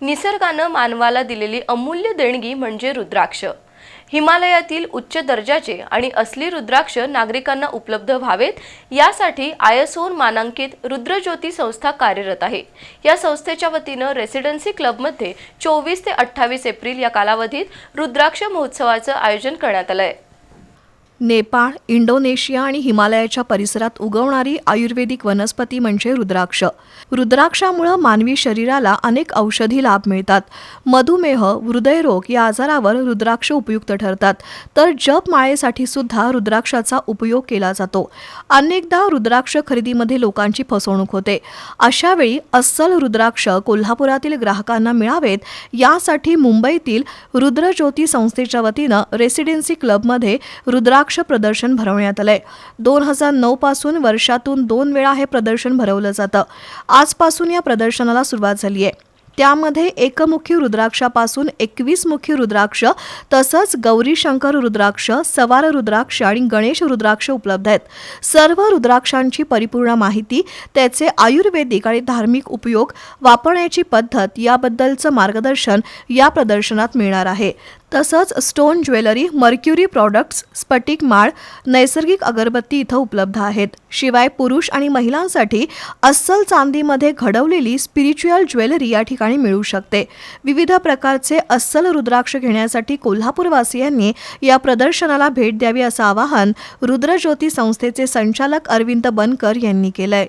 निसर्गानं मानवाला दिलेली अमूल्य देणगी म्हणजे रुद्राक्ष. हिमालयातील उच्च दर्जाचे आणि असली रुद्राक्ष नागरिकांना उपलब्ध व्हावेत यासाठी आयसोन मानांकित रुद्रज्योती संस्था कार्यरत आहे. या संस्थेच्या वतीनं रेसिडेन्सी क्लबमध्ये चोवीस ते अठ्ठावीस एप्रिल या कालावधीत रुद्राक्ष महोत्सवाचं आयोजन करण्यात आलं आहे नेपाळ इंडोनेशिया आणि हिमालयाच्या परिसरात उगवणारी आयुर्वेदिक वनस्पती म्हणजे रुद्राक्ष. रुद्राक्षामुळं मानवी शरीराला अनेक औषधी लाभ मिळतात. मधुमेह हृदयरोग या आजारावर रुद्राक्ष उपयुक्त ठरतात. तर जप माळेसाठी सुद्धा रुद्राक्षाचा उपयोग केला जातो. अनेकदा रुद्राक्ष खरेदीमध्ये लोकांची फसवणूक होते. अशावेळी अस्सल रुद्राक्ष कोल्हापुरातील ग्राहकांना मिळावेत यासाठी मुंबईतील रुद्रज्योती संस्थेच्या वतीनं रेसिडेन्सी क्लबमध्ये रुद्राक्ष प्रदर्शन भरवण्यात आलंय. दोन हजार नऊ पासून वर्षातून दोन वेळा हे प्रदर्शन भरवलं जातं. आजपासून या प्रदर्शनाला सुरुवात झाली आहे. त्यामध्ये एकमुखी रुद्राक्षापासून एकवीस मुखी रुद्राक्ष तसंच गौरीशंकर रुद्राक्ष सवार रुद्राक्ष आणि गणेश रुद्राक्ष उपलब्ध आहेत. सर्व रुद्राक्षांची परिपूर्ण माहिती त्याचे आयुर्वेदिक आणि धार्मिक उपयोग वापरण्याची पद्धत याबद्दलचं मार्गदर्शन या प्रदर्शनात मिळणार आहे. तसंच स्टोन ज्वेलरी मर्क्युरी प्रॉडक्ट्स स्फटिक माळ नैसर्गिक अगरबत्ती इथं उपलब्ध आहेत. शिवाय पुरुष आणि महिलांसाठी अस्सल चांदीमध्ये घडवलेली स्पिरिच्युअल ज्वेलरी या ठिकाणी मिळू शकते. विविध प्रकारचे अस्सल रुद्राक्ष घेण्यासाठी कोल्हापूरवासियांनी या प्रदर्शनाला भेट द्यावी असं आवाहन रुद्रज्योती संस्थेचे संचालक अरविंद बनकर यांनी केलंय.